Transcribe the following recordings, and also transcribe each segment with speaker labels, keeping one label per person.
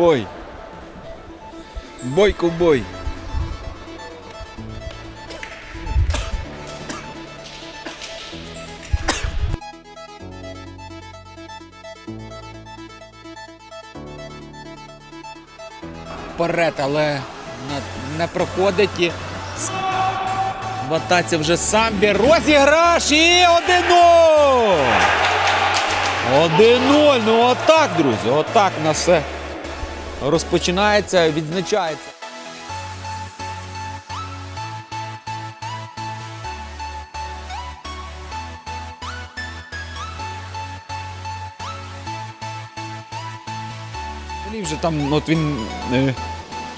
Speaker 1: ковбой. Бой ковбой. Вперед, але не, проходить і с- вже самбі. Розіграш і 1-0! 1-0. Ну отак, друзі, отак на все розпочинається, відзначається. Вже там, от він, е,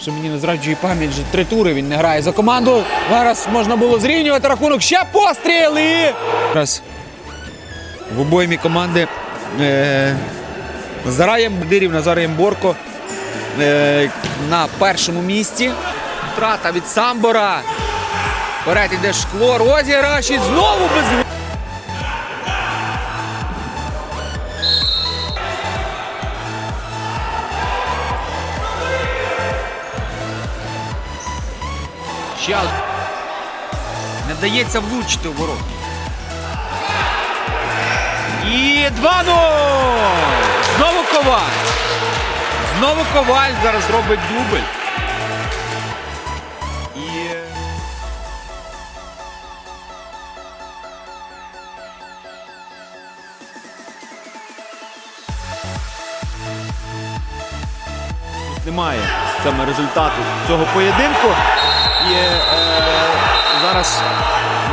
Speaker 1: що мені не зраджує пам'ять, вже три тури він не грає за команду. Зараз можна було зрівнювати рахунок. Ще постріл і... Зараз в обоймі команди е, Назараєм Дирів, Назараєм Борко на першому місці. Втрата від Самбора. Вперед іде шкло, розіграш знову без. Ще не вдається влучити у ворот. І 2-0! Знову Коваль. Знову Коваль зараз робить дубль. Немає саме результату цього поєдинку. І е, зараз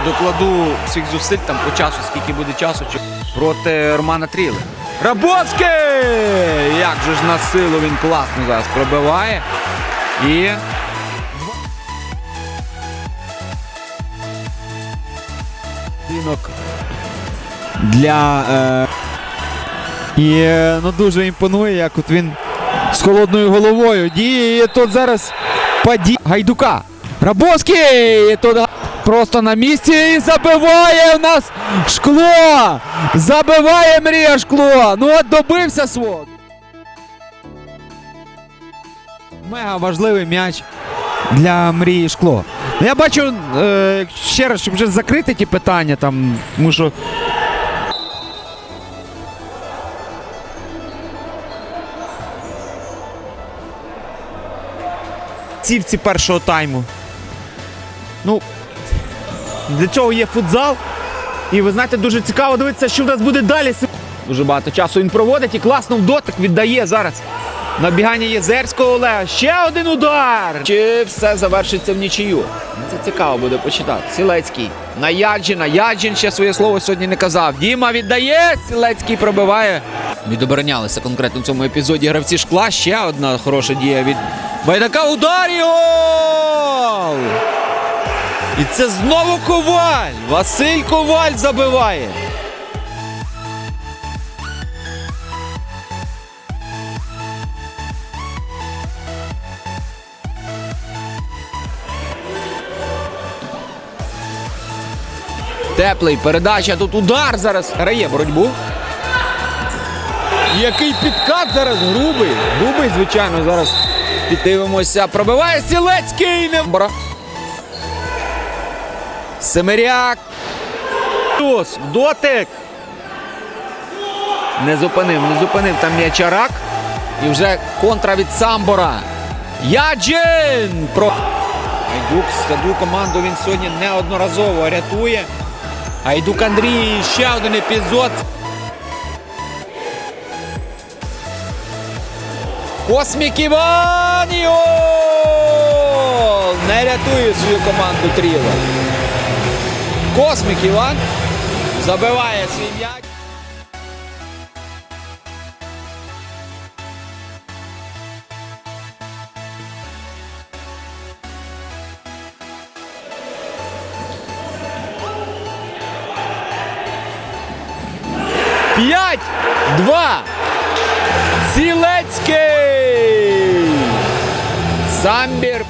Speaker 1: докладу всіх зусиль там по часу, скільки буде часу, проти Романа Тріли. Рабовський! Як же ж на силу він класно зараз пробиває. І. Для. Е... І е, ну, дуже імпонує, як от він з холодною головою діє. І тут зараз паді Гайдука. Рабовський! Тут просто на місці і забиває у нас шкло! Забиває мрія шкло! Ну от добився свого. Мега важливий м'яч для мрії шкло. Ну, Я бачу е, ще раз, щоб вже закрити ті питання, там, тому що цівці першого тайму. Ну, для цього є футзал. І ви знаєте, дуже цікаво дивитися, що в нас буде далі. Дуже багато часу він проводить і класно в дотик віддає зараз. Набігання Єзерського Олега. Ще один удар. Чи все завершиться в нічию? Ну, Це цікаво буде почитати. Сілецький. На Яджина. Яджин ще своє слово сьогодні не казав. Діма віддає. Сілецький пробиває. Відоборонялися конкретно в цьому епізоді гравці шкла. Ще одна хороша дія від Байдака. Удар і гол! І це знову Коваль. Василь Коваль забиває. Теплий передача. Тут удар зараз. Грає боротьбу. Який підкат зараз грубий. Грубий, звичайно, зараз піддивимося. Пробиває Сілецький. Не... Семеряк. Плюс. Дотик. Не зупинив, не зупинив там м'ячарак. І вже контра від Самбора. Яджин! Про... Айдук свою команду він сьогодні неодноразово рятує. Айдук Андрій, ще один епізод. Космік Іван! і! Не рятує свою команду Тріла. Космік Іван забиває свій м'яч. П'ять! Два! Сілецький! Самбір.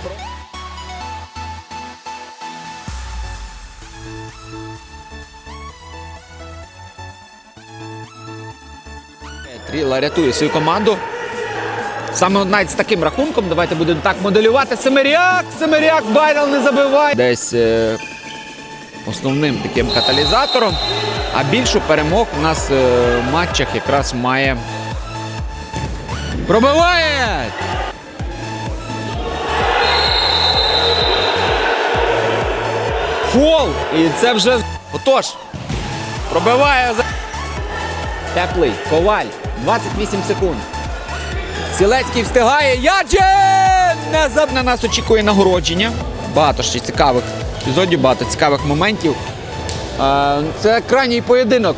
Speaker 1: Тріла рятує свою команду. Саме навіть з таким рахунком, давайте будемо так моделювати. Семеряк, Семеряк, Байрал не забиває. Десь е, основним таким каталізатором. А більшу перемог у нас е, в матчах якраз має. Пробиває! Фол! І це вже. Отож. Пробиває. Теплий. Коваль. 28 секунд. Сілецький встигає. Яджен! На нас очікує нагородження. Багато ще цікавих епізодів, багато цікавих моментів. Е, Це крайній поєдинок.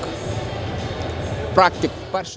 Speaker 1: Практик